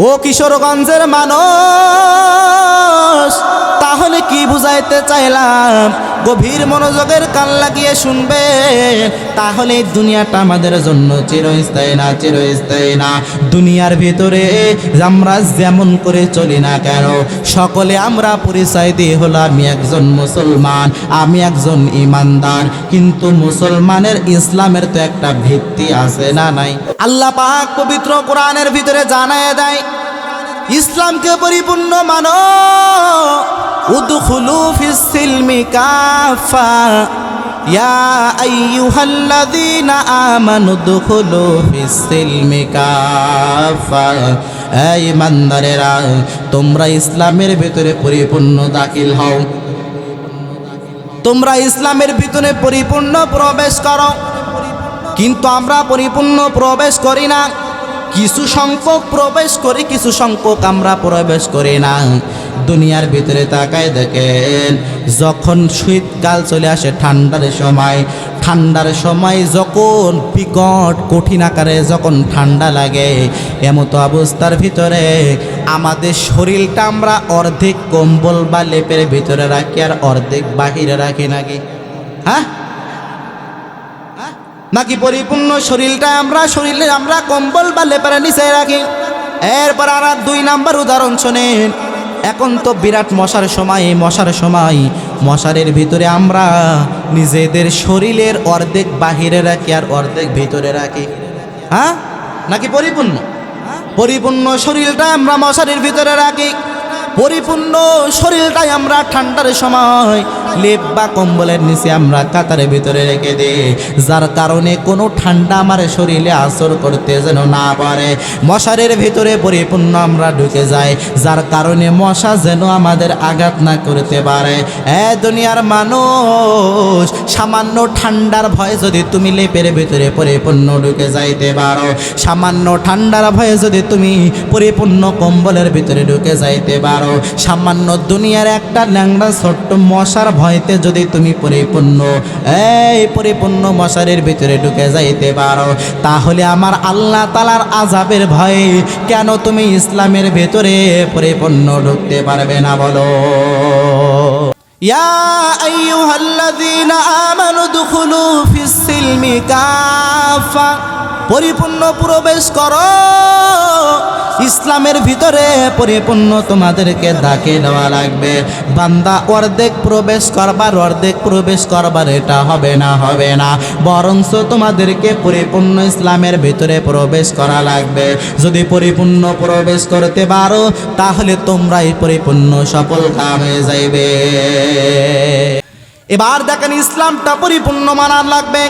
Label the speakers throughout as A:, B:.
A: ও কিশোরগঞ্জের মানুষ কি বুঝাইতে চাইলাম? গভীর মনোযোগের কান লাগিয়ে শুনবে। তাহলে দুনিয়াটা আমাদের জন্য চিরস্থায়ী না চিরস্থায়ী না। দুনিয়ার ভিতরে আমরা যেমন করে চলি না কেন, সকলে আমরা পরিচয় দিয়ে হলো আমি একজন মুসলমান, আমি একজন ইমানদার। কিন্তু মুসলমানের ইসলামের তো একটা ভিত্তি আছে না নাই? আল্লাহ পাক পবিত্র কোরআনের ভিতরে জানায় দেয়, ইসলামকে পরিপূর্ণ মানো। উদখুলু ফিস সিলমি কাফা। ইয়া আইয়ুহাল্লাযীনা আমানু উদখুলু ফিস সিলমি কাফা। এই ইমানদারেরা, তোমরা ইসলামের ভিতরে পরিপূর্ণ দাখিল হও। তোমরা ইসলামের ভিতরে পরিপূর্ণ প্রবেশ করো। কিন্তু আমরা পরিপূর্ণ প্রবেশ করি না। কিছু সংখ্যক প্রবেশ করি, কিছু সংখ্যক আমরা প্রবেশ করি না। দুনিয়ার ভিতরে তাকায় দেখেন, যখন শীতকাল চলে আসে ঠান্ডার সময় ঠান্ডার সময় যখন বিকট, কঠিন আকারে যখন ঠান্ডা লাগে, এমতো অবস্থার ভিতরে আমাদের শরীরটা আমরা অর্ধেক কম্বল বা লেপের ভিতরে রাখি আর অর্ধেক বাহিরে রাখি নাকি? হ্যাঁ? নাকি পরিপূর্ণ শরীরটা আমরা শরীরে আমরা কম্বল বা লেপারে নিচে রাখি। এরপর আর আর দুই নাম্বার উদাহরণ শোনেন। এখন তো বিরাট মশার সময় মশার সময়। মশারের ভিতরে আমরা নিজেদের শরীরের অর্ধেক বাহিরে রাখি আর অর্ধেক ভিতরে রাখি। হ্যাঁ? নাকি পরিপূর্ণ? পরিপূর্ণ শরীরটা আমরা মশারির ভিতরে রাখি। পরিপূর্ণ শরীরটাই আমরা ঠান্ডার সময়, লেপ বা কম্বলের নিচে আমরা কাতারের ভিতরে রেখে দিই। যার কারণে কোনো ঠান্ডা আমার শরীরে আসর করতে যেন না পারে। মশারের ভিতরে পরিপূর্ণ আমরা ঢুকে যাই, যার কারণে মশা যেন আমাদের আঘাত না করতে পারে। এ দুনিয়ার মানুষ, সামান্য ঠান্ডার ভয়ে যদি তুমি লেপের ভিতরে পরিপূর্ণ ঢুকে যাইতে পারো, সামান্য ঠান্ডার ভয়ে যদি তুমি পরিপূর্ণ কম্বলের ভিতরে ঢুকে যাইতে পারো। পারো। সামান্য দুনিয়ার একটা ল্যাংড়া ছোট্ট মশার ভয়তে যদি তুমি পরিপূর্ণ, এই পরিপূর্ণ মশারের ভিতরে ঢুকে যাইতে পারো। তাহলে আমার আল্লাহ তালার আজাবের ভয়ে কেন তুমি ইসলামের ভেতরে পরিপূর্ণ ঢুকতে পারবে না বলো? ইয়া আইয়ুহাল্লাযীনা আমানু দুখুলু ফিস সিলমি কাফা। পরিপূর্ণ প্রবেশ করো। ইসলামের ভিতরে পরিপূর্ণ তোমাদেরকে ডাকে দেওয়া লাগবে। বান্দা অর্ধেক প্রবেশ করবার, অর্ধেক প্রবেশ করবার এটা হবে না হবে না। বরঞ্চ তোমাদেরকে পরিপূর্ণ ইসলামের ভিতরে প্রবেশ করা লাগবে। যদি পরিপূর্ণ প্রবেশ করতে পারো, তাহলে তোমরাই পরিপূর্ণ সফল কাম হয়ে যাইবে। এবার দেখেন ইসলামটা পরিপূর্ণ মানার লাগবে।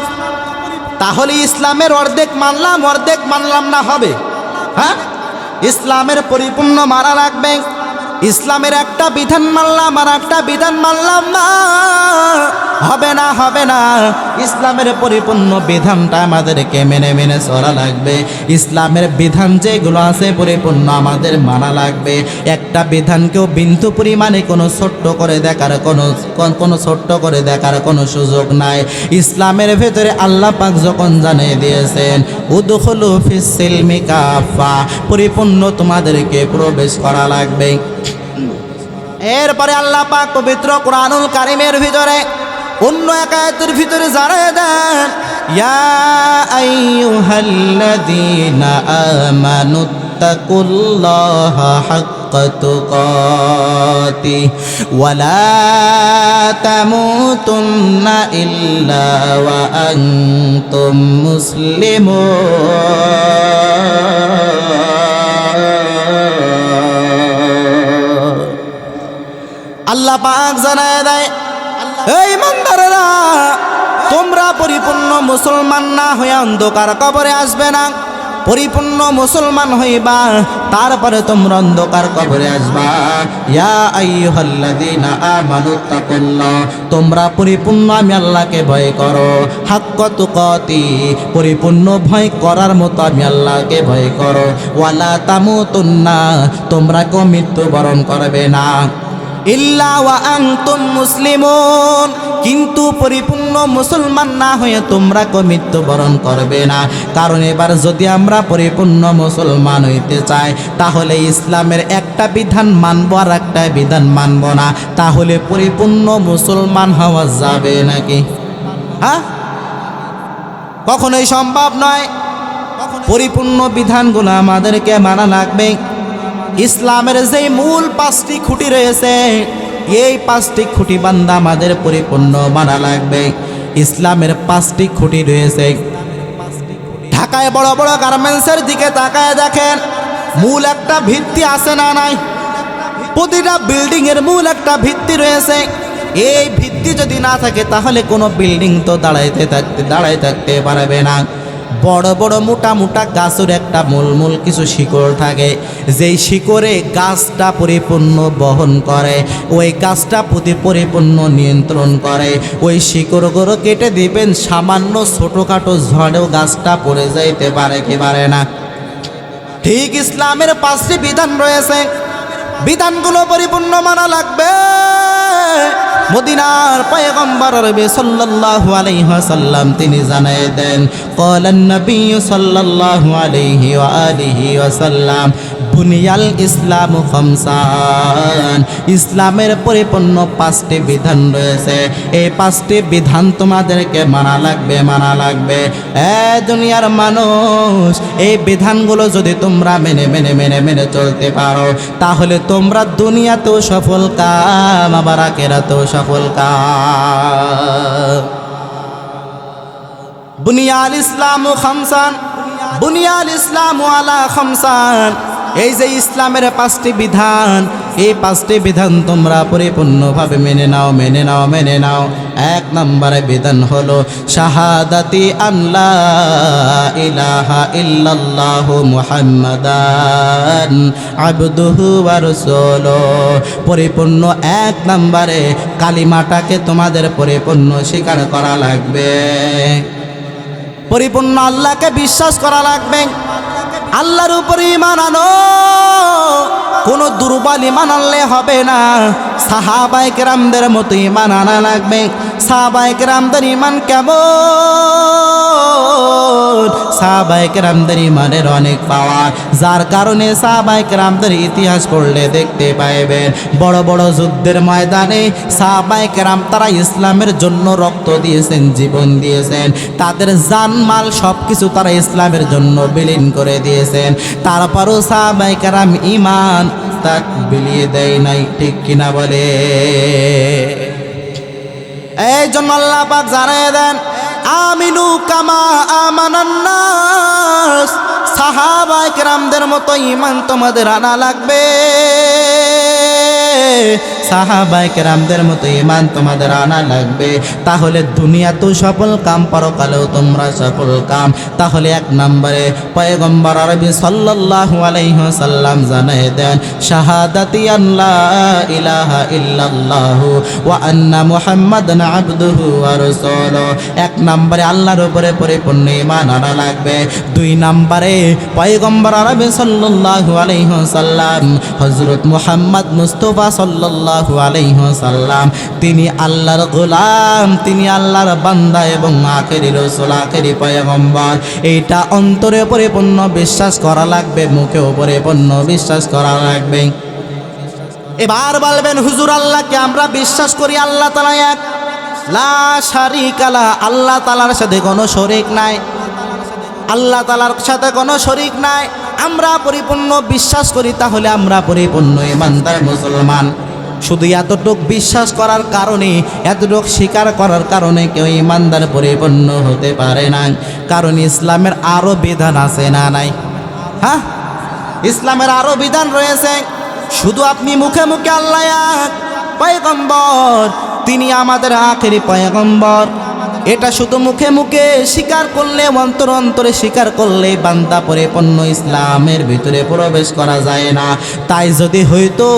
A: তাহলে ইসলামের অর্ধেক মানলাম অর্ধেক মানলাম না হবে। হ্যাঁ? ইসলামের পরিপূর্ণ মারা রাখবে ইসলামের একটা বিধান মানলাম আর একটা বিধান মানলাম না। হবে না হবে না। ইসলামের পরিপূর্ণ বিধানটা আমাদেরকে মেনে মেনে চলা লাগবে। ইসলামের বিধান যেগুলো আছে পরিপূর্ণ আমাদের মানা লাগবে। একটা বিধানকেও বিন্দু পরিমাণে কোনো ছোট্ট করে দেখার কোনো কোনো ছোট্ট করে দেখার কোনো সুযোগ নাই। ইসলামের ভেতরে আল্লাহ পাক যখন জানিয়ে দিয়েছেন, উদখলু ফিস সিলমি কাফা পরিপূর্ণ তোমাদেরকে প্রবেশ করা লাগবে। এরপরে আল্লাহ পাক পবিত্র কোরআনুল কারিমের ভিতরে অন্য একায়তের ভিতরে জানায় দেন, ইয়া আইয়ুহাল্লাযীনা আমানুত্তাকুল্লাহা হাক্কা তুকাতিহ ওয়া লা তামুতুন্না ইল্লা আল্লাহ পাক জানায় দেয়, এই মন্দারেরা তোমরা পরিপূর্ণ মুসলমান না হয়ে অন্ধকার কবরে আসবে না। পরিপূর্ণ মুসলমান হইবা, তারপরে তোমরা অন্ধকার কবরে আসবা। ইয়া আইয়ুহাল্লাযীনা আমানু তাকুল্লাহ, তোমরা পরিপূর্ণ, আমি আল্লাহকে ভয় করো। হাক্ক তুকাতি, পরিপূর্ণ ভয় করার মতো আমি আল্লাহকে ভয় করো। ওয়ালা তামুতুন্না, তোমরা কেউ মৃত্যুবরণ করবে না। ইল্লা ওয়া আনতুম মুসলিমুন। কিন্তু পরিপূর্ণ মুসলমান না হয়ে তোমরা কো মৃত্যুবরণ করবে না। কারণ এবার যদি আমরা পরিপূর্ণ মুসলমান হইতে চাই, তাহলে ইসলামের একটা বিধান মানবো আর একটা বিধান মানবো না। তাহলে পরিপূর্ণ মুসলমান হওয়া যাবে নাকি? হ্যাঁ? কখনোই সম্ভব নয়। পরিপূর্ণ বিধানগুলো আমাদেরকে মানা লাগবে। ইসলামের যেই মূল পাঁচটি খুঁটি রয়েছে, এই পাঁচটি খুঁটি বান্দা আমাদের পরিপূর্ণ মানা লাগবে। ইসলামের পাঁচটি খুঁটি রয়েছে। ঢাকায় বড় বড় গার্মেন্টসের দিকে তাকায় দেখেন, মূল একটা ভিত্তি আছে না নাই? প্রতিটা বিল্ডিং এর মূল একটা ভিত্তি রয়েছে। এই ভিত্তি যদি না থাকে, তাহলে কোনো বিল্ডিং তো দাঁড়াইতে থাকতে দাঁড়াই থাকতে পারবে না। বড় বড় মোটা মোটা গাছের একটা মূল মূল কিছু শিকড় থাকে। যেই শিকড়ে গাছটা পরিপূর্ণ বহন করে, ওই গাছটা প্রতি পরিপূর্ণ নিয়ন্ত্রণ করে। ওই শিকড়গুলো কেটে দিবেন, সামান্য ছোটোখাটো ঝড়েও গাছটা পড়ে যাইতে পারে কি পারে না। ঠিক ইসলামের পাঁচটি বিধান রয়েছে। বিধানগুলো পরিপূর্ণ মানা লাগবে। মদিনার পয়গম্বর রবি সাল্লাল্লাহু আলাইহি ওয়াসাল্লাম, তিনি জানায় দেন ক্বালান নবী সাল্লাল্লাহু আলাইহি ওয়া আলিহি ওয়াসাল্লাম বুনিয়াল ইসলাম খমসান। ইসলামের পরিপূর্ণ পাঁচটি বিধান রয়েছে। এই পাঁচটি বিধান তোমাদেরকে মানা লাগবে মানা লাগবে। এ দুনিয়ার মানুষ, এই বিধানগুলো যদি তোমরা মেনে মেনে মেনে মেনে চলতে পারো, তাহলে তোমরা দুনিয়াতেও সফল কাম, আবার আখেরাতেও সফল কাম। বুনিয়াল ইসলাম খামসান, বুনিয়াল ইসলাম আলা খামসান। এই যে ইসলামের পাঁচটি বিধান, এই পাঁচটি বিধান তোমরা পরিপূর্ণভাবে মেনে নাও মেনে নাও মেনে নাও। এক নম্বরে বিধান হলো শাহাদাতি আল্লাহ ইলাহা মুহাম্মাদান আবদুহু ওয়া পরিপূর্ণ এক নম্বরে কালিমাটাকে তোমাদের পরিপূর্ণ স্বীকার করা লাগবে। পরিপূর্ণ আল্লাহকে বিশ্বাস করা লাগবে। আল্লাহর উপরে ইমান আনো। কোনো দুর্বল ইমান আনলে হবে না। সাহাবাই রামদের মতো ইমান আনা লাগবে। সাহাবাই রামদের ইমান কেমন? সাহাবাই কেরামদের ইমানের অনেক পাওয়ার। যার কারণে সাহাবাই কেরামদের ইতিহাস পড়লে দেখতে পাইবেন, বড় বড় যুদ্ধের ময়দানে সাহাবাই কেরাম তারা ইসলামের জন্য রক্ত দিয়েছেন, জীবন দিয়েছেন। তাদের জানমাল সব কিছু তারা ইসলামের জন্য বিলীন করে দিয়েছেন। তারপরও সাহাবাই কেরাম ইমান তা বিলিয়ে দেয় নাই, ঠিক কিনা বলে? এই জন্য আল্লাহ পাক জানিয়ে দেন আমিনু কামা আমানান্নাস। সাহাবাই কেরামদের মতো ইমান তোমাদের আনা লাগবে। সাহাবাই কেরামদের মতো ইমান তোমাদের আনা লাগবে। তাহলে দুনিয়া তো সফল কাম, পরকালেও তোমরা সফল কাম। তাহলে এক নম্বরে পয়গম্বর আরবি সাল্লাল্লাহু আলাইহি সাল্লাম জানায় দেন, শাহাদাতি আল্লাহ ইলাহা ইল্লাল্লাহু ওয়া আন্না মুহাম্মাদান আবদুহু ওয়া এক নম্বরে আল্লাহর উপরে পরিপূর্ণ ইমান আনা লাগবে। দুই নম্বরে পয়গম্বর আরবি সাল্লাল্লাহু আলাইহি সাল্লাম হযরত মুহাম্মদ মুস্তাফা সাল্লাল্লাহু সাল্লাম তিনি আল্লাহর গোলাম, তিনি আল্লাহর বান্দা এবং আখেরি রসুল, আখেরি পয়গম্বর। এইটা অন্তরে পরিপূর্ণ বিশ্বাস করা লাগবে মুখেও পরিপূর্ণ বিশ্বাস করা লাগবে। এবার বলবেন, হুজুর আল্লাহকে আমরা বিশ্বাস করি, আল্লাহ তালা এক। লা শারিকালা আল্লাহ তালার সাথে কোনো শরিক নাই। আল্লাহ তালার সাথে কোনো শরিক নাই। আমরা পরিপূর্ণ বিশ্বাস করি, তাহলে আমরা পরিপূর্ণ ইমানদার মুসলমান। শুধু এতটুক বিশ্বাস করার কারণে, এতটুক স্বীকার করার কারণে কেউ ইমানদার পরিপূর্ণ হতে পারে না। কারণ ইসলামের আরও বিধান আছে না নাই? হ্যাঁ? ইসলামের আরও বিধান রয়েছে। শুধু আপনি মুখে মুখে আল্লাহ পয়গম্বর, তিনি আমাদের আখেরি পয়গম্বর। এটা শুধু মুখে মুখে স্বীকার করলে, অন্তর অন্তরে স্বীকার করলে বান্দা পরিপূর্ণ ইসলামের ভিতরে প্রবেশ করা যায় না। তাই যদি হইতো,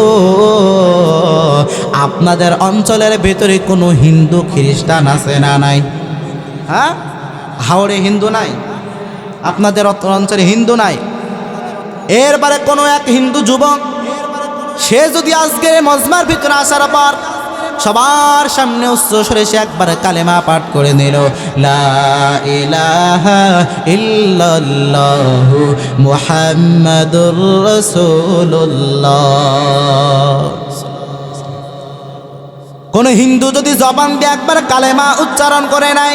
A: আপনাদের অঞ্চলের ভিতরে কোনো হিন্দু, খ্রিস্টান আছে না নাই? হ্যাঁ? হাওড়ে হিন্দু নাই? আপনাদের অঞ্চলে হিন্দু নাই? এরপরে কোনো এক হিন্দু যুবক, সে যদি আজকে মজমার ভিতরে আসার পর সবার সামনে উচ্চ সরে সে একবার কালেমা পাঠ করে নিল কোন হিন্দু যদি জবান দিয়ে একবার কালেমা উচ্চারণ করে নাই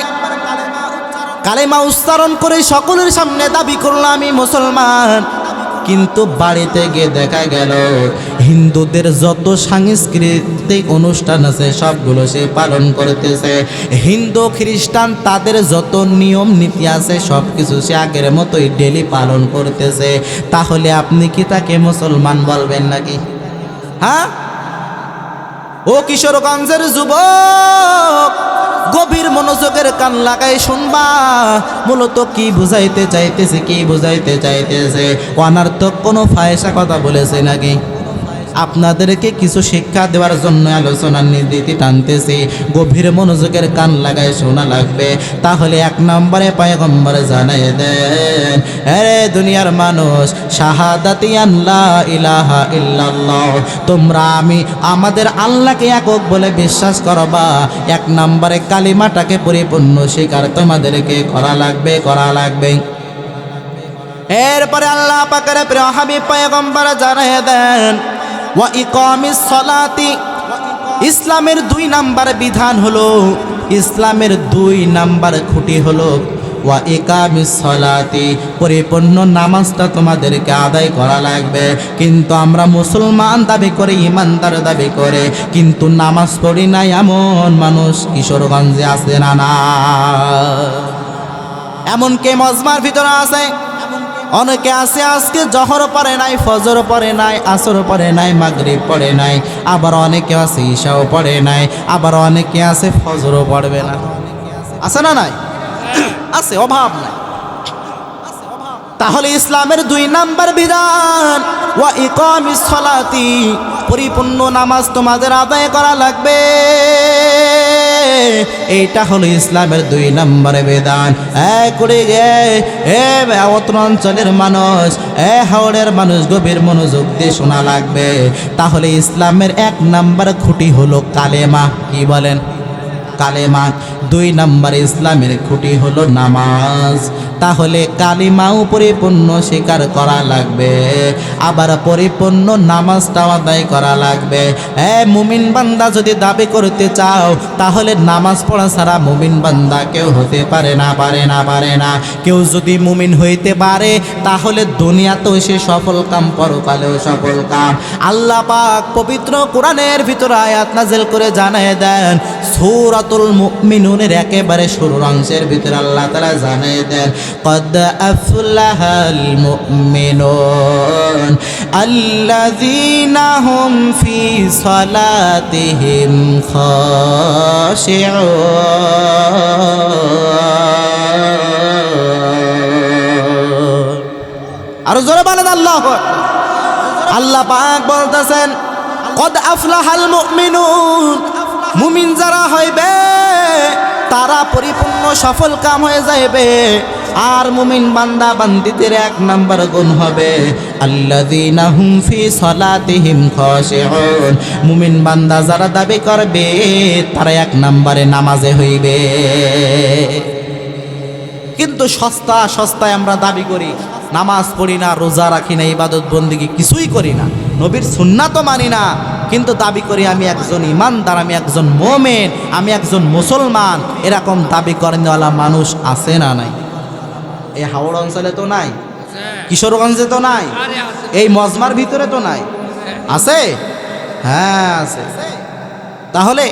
A: কালেমা উচ্চারণ করে সকলের সামনে দাবি করল, আমি মুসলমান। কিন্তু বাড়িতে গিয়ে দেখা গেল, হিন্দুদের যত সাংস্কৃতিক অনুষ্ঠান আছে, সবগুলো সে পালন করতেছে। হিন্দু, খ্রিস্টান, তাদের যত নিয়ম নীতি আছে সব কিছু সে আগের মতোই ডেলি পালন করতেছে। তাহলে আপনি কি তাকে মুসলমান বলবেন নাকি? হ্যাঁ? ও কিশোরগঞ্জের যুবক, গভীর মনোযোগের কান লাগাই শুনবা। মূলত কি বুঝাইতে চাইতেছে, কি বুঝাইতে চাইতেছে? অনার্থক কোনো ফায়সা কথা বলেছে নাকি? আপনাদেরকে কিছু শিক্ষা দেওয়ার জন্য আলোচনার নির্দিতি টানতেছি। গভীর মনোযোগের কান লাগায় শোনা লাগবে। তাহলে এক নম্বরে পায়গম্বর জানাই দেন আরে দুনিয়ার মানুষ, শাহাদাতি আল্লাহ ইলাহা ইল্লাল্লাহ, তোমরা আমি, আমাদের আল্লাহকে একক বলে বিশ্বাস করবা। এক নম্বরে কালিমাটাকে পরিপূর্ণ স্বীকার তোমাদেরকে করা লাগবে করা লাগবে। এরপরে আল্লাহ পাকের প্রিয় হাবিব পয়গম্বর জানাই দেন ইকামিস সলাতি ইসলামের দুই নাম্বার বিধান হলো, ইসলামের দুই নাম্বার খুঁটি হলো ওয়া ইকামিস সলাতি পরিপূর্ণ নামাজটা তোমাদেরকে আদায় করা লাগবে। কিন্তু আমরা মুসলমান দাবি করে, ইমানদার দাবি করে। কিন্তু নামাজ পড়ি না এমন মানুষ কিশোরগঞ্জে আছে না না। এমন কে মজমার ভিতরে আছে? অনেকে আছে আজকে জহর পরে নাই, ফজর পরে নাই, আসর পরে নাই, মাগরিব পড়ে নাই, আবার অনেকে আছে ঈশাও পড়ে নাই, আবার অনেকে আছে ফজরও পড়বে না। আছে না নাই? আছে, অভাব নাই। তাহলে ইসলামের দুই নাম্বার বিধান, ওয়া ইকামিস সলাতি, পরিপূর্ণ নামাজ তোমাদের আদায় করা লাগবে। এইটা হলো ইসলামের দুই নম্বরে বেদান এ করে গে, এ অঞ্চলের মানুষ, এ হাওড়ের মানুষ গভীর মনোযোগ দিয়ে শোনা লাগবে। তাহলে ইসলামের এক নম্বর খুঁটি হলো কালেমা, কি বলেন? কালেমা দুই নাম্বার ইসলামের খুঁটি হলো নামাজ। তাহলে কালিমাও পরিপূর্ণ স্বীকার করা লাগবে, আবার পরিপূর্ণ নামাজটাও আদায় করা লাগবে। হ্যাঁ মুমিন বান্দা যদি দাবি করতে চাও, তাহলে নামাজ পড়া ছাড়া মুমিন বান্দা কেউ হতে পারে না পারে না পারে না। কেউ যদি মুমিন হইতে পারে, তাহলে দুনিয়াতেও সে সফল কাম, পরকালেও সফল কাম। আল্লাহ পাক পবিত্র কোরআনের ভিতরে আয়াত নাজেল করে জানায় দেন সুরাতুল মুমিনুনের একেবারে শুরুর অংশের ভিতরে আল্লাহ তালা জানাই দেন, কদ আফুল্লাহাল মুমিনুন আল্লাযীনা ফি সালাতিহিম খাশিউন। আরও জোরে বলেন আল্লাহ আল্লাহ পাক বলতেছেন, কদ আফলাহাল মুমিনুন মুমিন যারা হইবে, তারা পরিপূর্ণ সফল কাম হয়ে যাইবে। আর মুমিন বান্দা বান্দিদের এক নাম্বার গুণ হবে। মুমিন বান্দা যারা দাবি করবে, তারা এক নাম্বারে নামাজে হইবে। কিন্তু সস্তা, সস্তায় আমরা দাবি করি, নামাজ পড়ি না, রোজা রাখি না, ইবাদত বন্দিকে কিছুই করি না। নবীর সুন্না তো মানি না। কিন্তু দাবি করি আমি একজন ইমানদার, আমি একজন মোমেন, আমি একজন মুসলমান। এরকম দাবি করেনওয়ালা মানুষ আছে না নাই? এই হাওড় অঞ্চলে তো নাই, কিশোরগঞ্জে তো নাই, এই মজমার ভিতরে তো নাই। আছে? হ্যাঁ আছে। তাহলে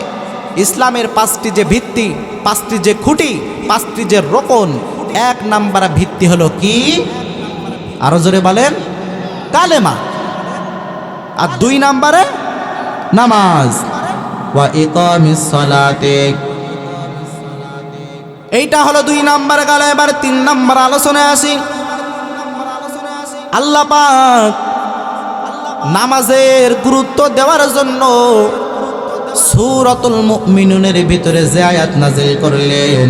A: ইসলামের পাঁচটি যে ভিত্তি, পাঁচটি যে খুঁটি, পাঁচটি যে রোকন, এক নাম্বার ভিত্তি হলো কি? আরও জোরে বলেন। কালেমা। আর দুই নাম্বারে নামাজ। এইটা হলো দুই নাম্বার গেল, এবার তিন নাম্বার আলোচনায় আসি। আল্লাহ নামাজের গুরুত্ব দেওয়ার জন্য সুরতুল মুমিনুনের ভিতরে যে আয়াত নাজিল করলেন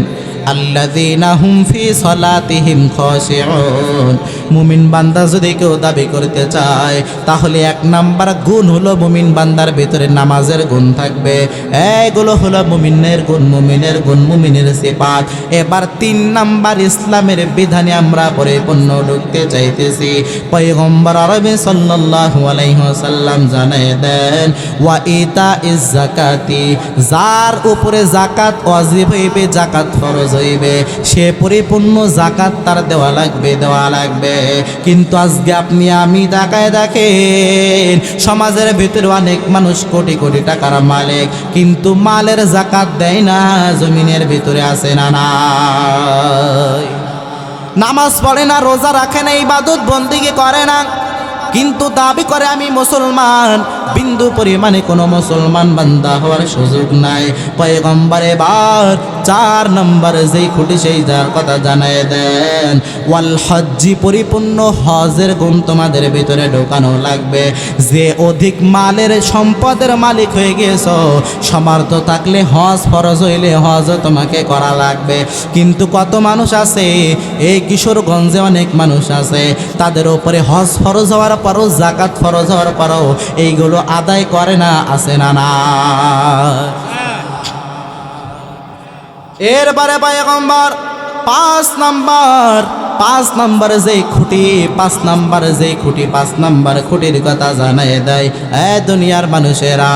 A: আল্লাযীনা হুম ফি সলাতিহিম খাশিউন। মুমিন বান্দা যদি কেউ দাবি করতে চায়, তাহলে এক নাম্বার গুণ হলো মুমিন বান্দার ভিতরে নামাজের গুণ থাকবে। এগুলো হলো মুমিনের গুণ মুমিনের গুণ, মুমিনের সিফাত। এবার তিন নাম্বার ইসলামের বিধানে আমরা পরিপূর্ণ ঢুকতে চাইতেছি। পয়গম্বর আরবি সাল্লাল্লাহু আলাইহি ওয়াসাল্লাম জানায় দেন, ওয়া ইতা ইজ জাকাতি যার উপরে জাকাত ওয়াজিব হইবে জাকাত ফরজ হইবে সে পরিপূর্ণ জাকাত তার দেওয়া লাগবে দেওয়া লাগবে। কিন্তু আজকে আপনি আমি তাকায় দেখেন, সমাজের ভিতরে অনেক মানুষ কোটি কোটি টাকার মালিক, কিন্তু মালের জাকাত দেয় না, জমিনের ভিতরে আছে না না নামাজ পড়ে না, রোজা রাখে না, ইবাদত বন্দিকে করে না। কিন্তু দাবি করে আমি মুসলমান বিন্দু পরিমাণে কোনো মুসলমান বান্দা হওয়ার সুযোগ নাই। পয়গম্বর এবার চার নম্বর যেই খুঁটি সেই যার কথা জানায় দেন। ওয়াল হজ্জি পরিপূর্ণ, হজের গুণ তোমাদের ভিতরে ঢোকানো লাগবে। যে অধিক মালের সম্পদের মালিক হয়ে গিয়েছ, সমার্থ থাকলে হজ ফরজ হইলে হজ তোমাকে করা লাগবে। কিন্তু কত মানুষ আছে, এই কিশোরগঞ্জে অনেক মানুষ আছে। তাদের উপরে হজ ফরজ হওয়ার পরও, জাকাত ফরজ হওয়ার পরও, এইগুলো আদায় করে না, আছে না না? এরপরে পায়গম্বর, পাঁচ নাম্বার পাঁচ নাম্বার যে খুঁটি, পাঁচ নাম্বার যে খুঁটি, পাঁচ নাম্বার খুঁটির কথা জানাই দেয়। এ দুনিয়ার মানুষেরা,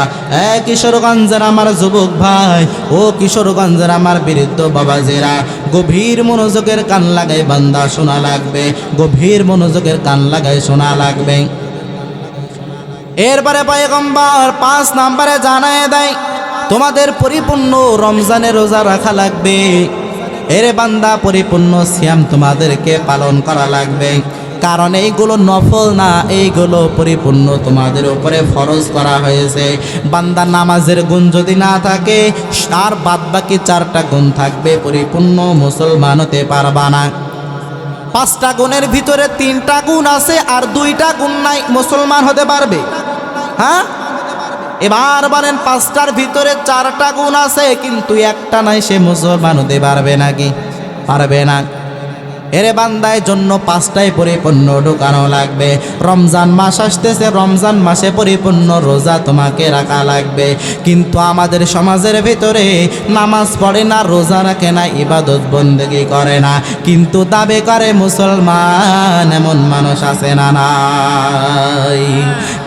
A: এ কিশোরগঞ্জের আমার যুবক ভাই, ও কিশোরগঞ্জের আমার বৃদ্ধ বাবাজেরা গভীর মনোযোগের কান লাগাই বান্দা শোনা লাগবে, গভীর মনোযোগের কান লাগাই শোনা লাগবে। এরপরে পয়গম্বর পাঁচ নাম্বারে জানায় দেয়, তোমাদের পরিপূর্ণ রমজানের রোজা রাখা লাগবে। এর বান্দা পরিপূর্ণ সিয়াম তোমাদেরকে পালন করা লাগবে। কারণ এইগুলো নফল না, এইগুলো পরিপূর্ণ তোমাদের উপরে ফরজ করা হয়েছে। বান্দা নামাজের গুণ যদি না থাকে আর বাদ বাকি চারটা গুণ থাকবে, পরিপূর্ণ মুসলমান হতে পারবা না। পাঁচটা গুণের ভিতরে তিনটা গুণ আছে, আর দুইটা গুণ নাই, মুসলমান হতে পারবে। হ্যাঁ? এবার বলেন, পাঁচটার ভিতরে চারটা গুণ আছে, কিন্তু একটা নাই, সে মুসলমান হতে পারবে নাকি পারবে না। এরে বান্দায় জন্য পাঁচটায় পরিপূর্ণ ঢুকানো লাগবে। রমজান মাস আসতেছে, রমজান মাসে পরিপূর্ণ রোজা তোমাকে রাখা লাগবে। কিন্তু আমাদের সমাজের ভিতরে নামাজ পড়ে না, রোজা রাখে না, ইবাদত বন্দেগি করে না। কিন্তু দাবি করে, মুসলমান এমন মানুষ আছে না নাই।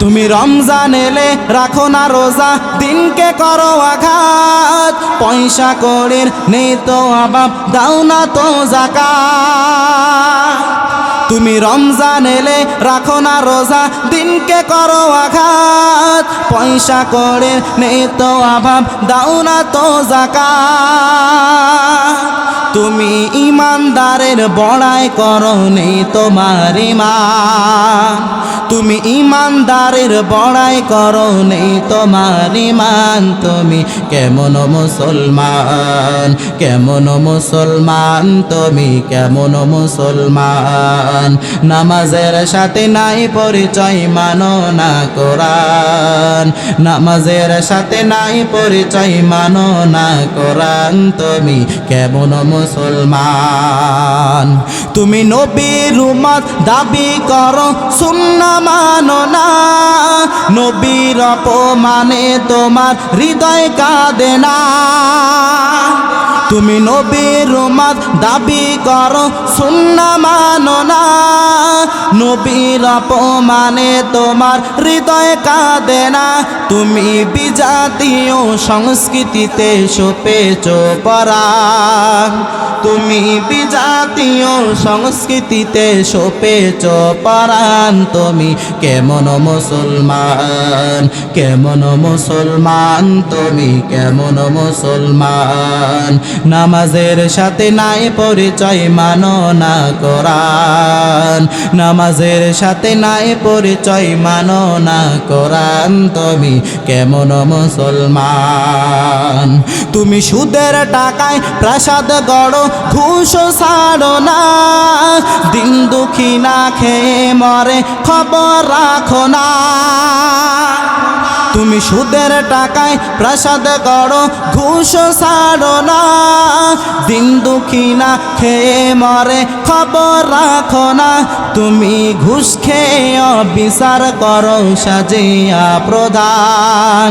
A: তুমি রমজান এলে রাখো না রোজা, দিনকে করো আঘাত। পয়সা করে নেই তো অভাব, দাও না তো জাকা তুমি রমজান এলে রাখো না রোজা, দিনকে করো আঘাত। পয়সা করে নেই তো অভাব, দাও না তো জাকা তুমি ইমানদারের বড়াই করো নেই তোমার ইমান। তুমি ইমানদারের বড়াই করো নেই তোমার ইমান। তুমি কেমন মুসলমান কেমন মুসলমান। তুমি কেমন মুসলমান। নামাজের সাথে নাই পরিচয়, মানো না কোরআন। নামাজের সাথে নাই পরিচয়, মানো না কোরআন। তুমি কেমন মুসলমান। তুমি নবীর রুমত দাবি করো শূন্য মানো না। নবীর অপমানে তোমার হৃদয় কাঁদে না। তুমি নবীর উম্মত, দাবি করো, সুন্না মানো না। নবীর অপমানে তোমার হৃদয় কাঁদে না। তুমি বিজাতীয় সংস্কৃতিতে সোপেছ পরা। তুমি বিজাতীয় সংস্কৃতিতে সোপেছ পরাণ তুমি কেমন মুসলমান কেমন মুসলমান? তুমি কেমন মুসলমান? নামাজের সাথে নাই পরিচয় মানো না কোরআন। নামাজের সাথে নাই পরিচয় মানো না কোরআন। তুমি কেমন মুসলমান? তুমি সুদের টাকায় প্রাসাদ গড়, ঘুষ ছাড়ো না। দিন দুঃখী না খেয়ে মরে, খবর রাখো না। তুমি সুদের টাকায় প্রাসাদ করো ঘুষ ছাড়ো না। দিন দুঃখী না, খেয়ে মরে খবর রাখো না। তুমি ঘুষ খেয়ে বিচার করো, সাজিয়া প্রধান।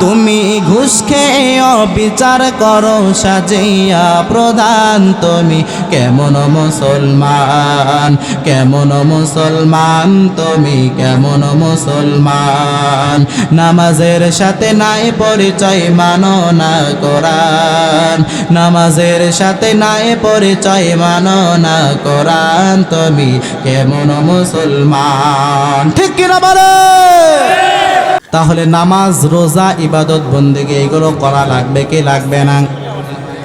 A: তুমি ঘুষ খেয়ে বিচার করো, সাজিয়া প্রধান। তুমি কেমন মুসলমান কেমন মুসলমান? তুমি কেমন মুসলমান? নামাজের সাথে নাই পরিচয় মানো না কোরআন। নামাজের সাথে নাই পরিচয় মানো না কোরআন। তুমি কেমন মুসলমান? ঠিক কিনা বলে? তাহলে নামাজ, রোজা, ইবাদত বন্দিকে এগুলো করা লাগবে কি লাগবে না?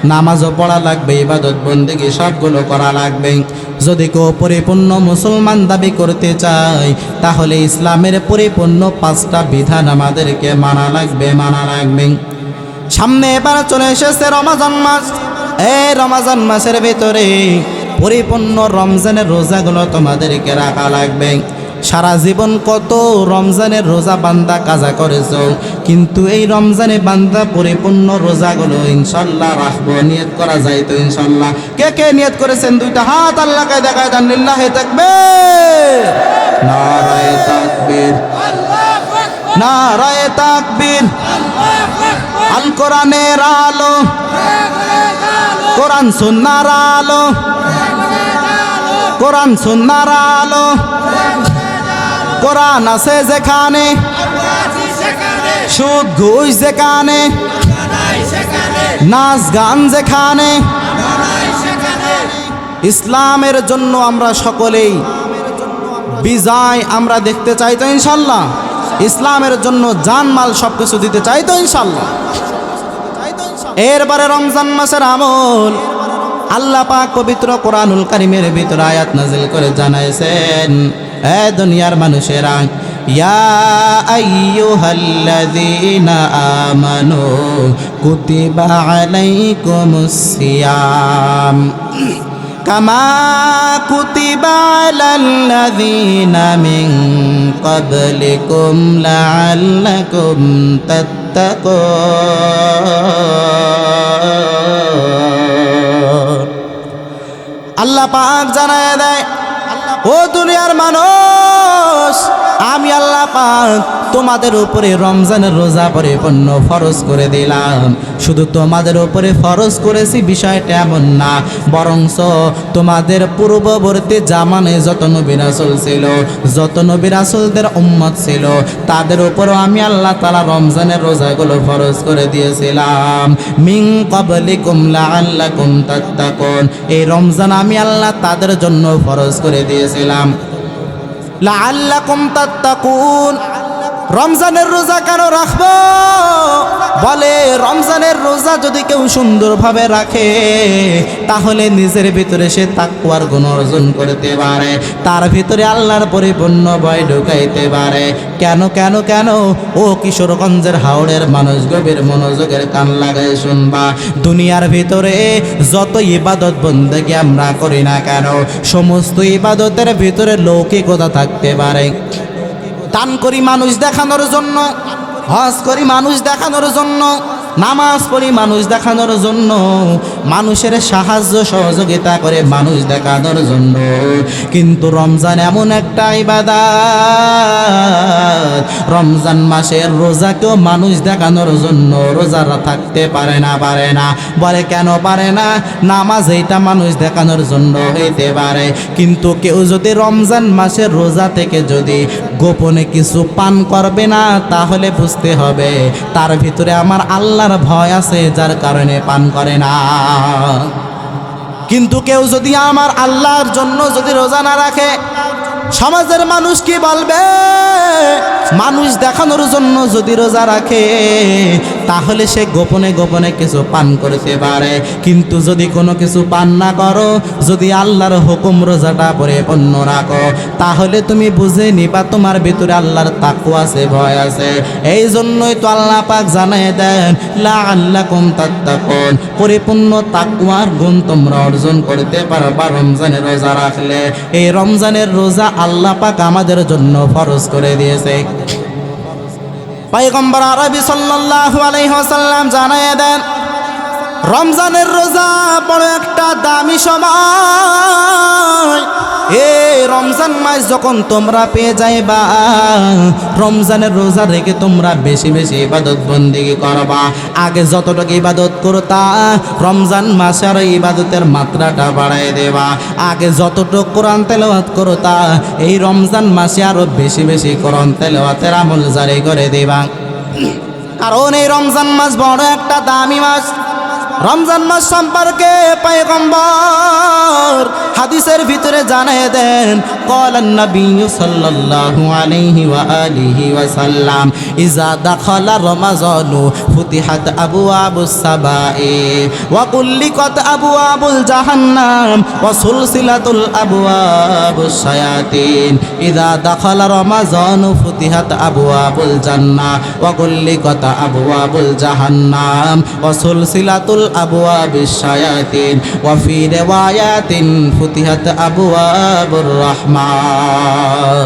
A: নামাজও পড়া লাগবে, ইবাদত, বন্দেগী সবগুলো করা লাগবে। যদি কেউ পরিপূর্ণ মুসলমান দাবি করতে চায়, তাহলে ইসলামের পরিপূর্ণ পাঁচটা বিধান আমাদেরকে মানা লাগবে মানা লাগবে। সামনে এবার চলে এসেছে রমাজান মাস। এই রমাজান মাসের ভিতরে পরিপূর্ণ রমজানের রোজাগুলো তোমাদেরকে রাখা লাগবে। সারা জীবন কত রমজানের রোজা বান্দা কাজা করেছ, কিন্তু এই রমজানে বান্দা পরিপূর্ণ রোজাগুলো ইনশাল্লাহ রাখব, নিয়ত করা যায় তো ইনশাল্লাহ। কে কে নিয়ত করেছেন? দুইটা হাত আল্লাহকে দেখায় দেন লিল্লাহে থাকবে নারায়ে তাকবীর। নারায়ে তাকবীর। আল কোরআনের আলো। কোরআন সুন্নার আলো। কোরআন সুন্নার আলো। কোরআন আছে যেখানে, সুদ, ঘুষ যেখানে, নাচ গান যেখানে, ইসলামের জন্য আমরা সকলেই বিজয় আমরা দেখতে চাই তো ইনশাল্লাহ। ইসলামের জন্য জানমাল সব কিছু দিতে চাই তো ইনশাল্লাহ। এরপরে রমজান মাসের আমল আল্লাহ পাক পবিত্র কোরআনুল কারিমের ভিতর আয়াত নাজিল করে জানাইছেন, এ দুনিয়ার মানুষেরা আইয়ুহাল্লাযীনা আমানু কুতিবা আলাইকুমুস সিয়াম। কামা কুতিবা আলাল্লাযীনা ক্বাবলিকুম লাআল্লাকুম তাত্তাকুন। আল্লাহ পাক জানায় দেয়। ও দুনিয়ার মানুষ আমি আল্লাহ পাক তোমাদের উপরে রমজানের রোজা পরিপূর্ণ ফরজ করে দিলাম। শুধু তোমাদের উপরে ফরজ করেছি বিষয়টা এমন না বরংস তোমাদের পূর্ববর্তী জামানে যত নবী রাসূল ছিল, যত নবী রাসূলদের উম্মত ছিল, তাদের উপরও আমি আল্লাহ তালা রমজানের রোজাগুলো ফরজ করে দিয়েছিলাম। মিং কবলিকুম লাআল্লাকুম তাত্তাকুন। এই রমজান আমি আল্লাহ তাদের জন্য ফরজ করে দিয়েছিলাম। লাআল্লাকুম তাত্তাকুন রমজানের রোজা কেন রাখব? বলে, রমজানের রোজা যদি কেউ সুন্দরভাবে রাখে, তাহলে নিজের ভিতরে সে তাকুয়ার গুণ অর্জন করতে পারে। তার ভিতরে আল্লাহর পরিপূর্ণ ভয় ঢুকাইতে পারে। কেন কেন কেন? ও কিশোরগঞ্জের হাওড়ের মানুষ গভীর মনোযোগের কান লাগাই শুনবা। দুনিয়ার ভিতরে যত ইবাদত বন্দেগী আমরা করি না কেন, সমস্ত ইবাদতের ভিতরে লৌকিকতা থাকতে পারে। দান করি মানুষ দেখানোর জন্য, হজ করি মানুষ দেখানোর জন্য, নামাজ পড়ি মানুষ দেখানোর জন্য, মানুষের সাহায্য সহযোগিতা করে মানুষ দেখানোর জন্য। কিন্তু রমজান এমন একটা ইবাদাত, রমজান মাসের রোজাকেও মানুষ দেখানোর জন্য রোজারা থাকতে পারে না পারে না। বলে কেন পারে না? নামাজ এইটা মানুষ দেখানোর জন্য হইতে পারে। কিন্তু কেউ যদি রমজান মাসের রোজা থেকে যদি গোপনে কিছু পান করবে না, তাহলে বুঝতে হবে তার ভিতরে আমার আল্লাহর ভয় আছে, যার কারণে পান করে না। কিন্তু কেউ যদি আমার আল্লাহর জন্য যদি রোজা না রাখে, সমাজের মানুষ কি বলবে? মানুষ দেখানোর জন্য যদি রোজা রাখে, তাহলে সে গোপনে গোপনে কিছু পান করতে পারে। কিন্তু যদি কোনো কিছু পান না করো, যদি আল্লাহর হুকুম রোজাটা পরিপূর্ণ রাখো, তাহলে তুমি বুঝে নিবা তোমার ভিতরে আল্লাহর তাকু আছে, ভয় আছে। এই জন্যই তো আল্লাহ পাক জানাই দেন লা আল্লাহ কুম তাত্তাকুন। পরিপূর্ণ তাকুয়ার গুণ তোমরা অর্জন করতে পারবা রমজানের রোজা রাখলে। এই রমজানের রোজা আল্লাহ পাক আমাদের জন্য ফরজ করে দিয়েছে। পয়গম্বর আরবি সাল্লাহ আলাইহি জানাইয়া দেন রমজানের রোজা বড় একটা দামি সময়। এই রমজান মাস যখন তোমরা পেয়ে যাইবা, রমজানের রোজা রেখে তোমরা বেশি বেশি ইবাদত বন্দিগি করবা। আগে যতটুকু ইবাদত করতা, রমজান মাসে আরও ইবাদতের মাত্রাটা বাড়াই দেবা। আগে যতটুকু কোরআন তেলাওয়াত করতা, এই রমজান মাসে আরও বেশি বেশি কোরআন তেলাওয়াতের আমল জারি করে দেবা। কারণ এই রমজান মাস বড় একটা দামি মাস। রমজান মাস সম্পর্কে পয়গম্বর হাদিসের ভিতরে জানায় দেন, কলান নবী সাল্লাল্লাহু আলাইহি ওয়া আলিহি ওয়া সাল্লাম, ইজা দাখালা রমাজানু ফুতিহাত আবওয়াবুস সাবাই ওয়া কুল্লিকাত আবওয়াবুল জাহান্নাম, ওয়া সুলসিলাতুল আবওয়াবুস শায়াতিন, ইজা দাখালা রমাজানু ফুতিহাত আবওয়াবুল জান্নাহ, ওয়া কুল্লিকাত আবওয়াবুল জাহান্নাম ওয়া সুলসিলাতুল আবওয়াবিস শায়াতিন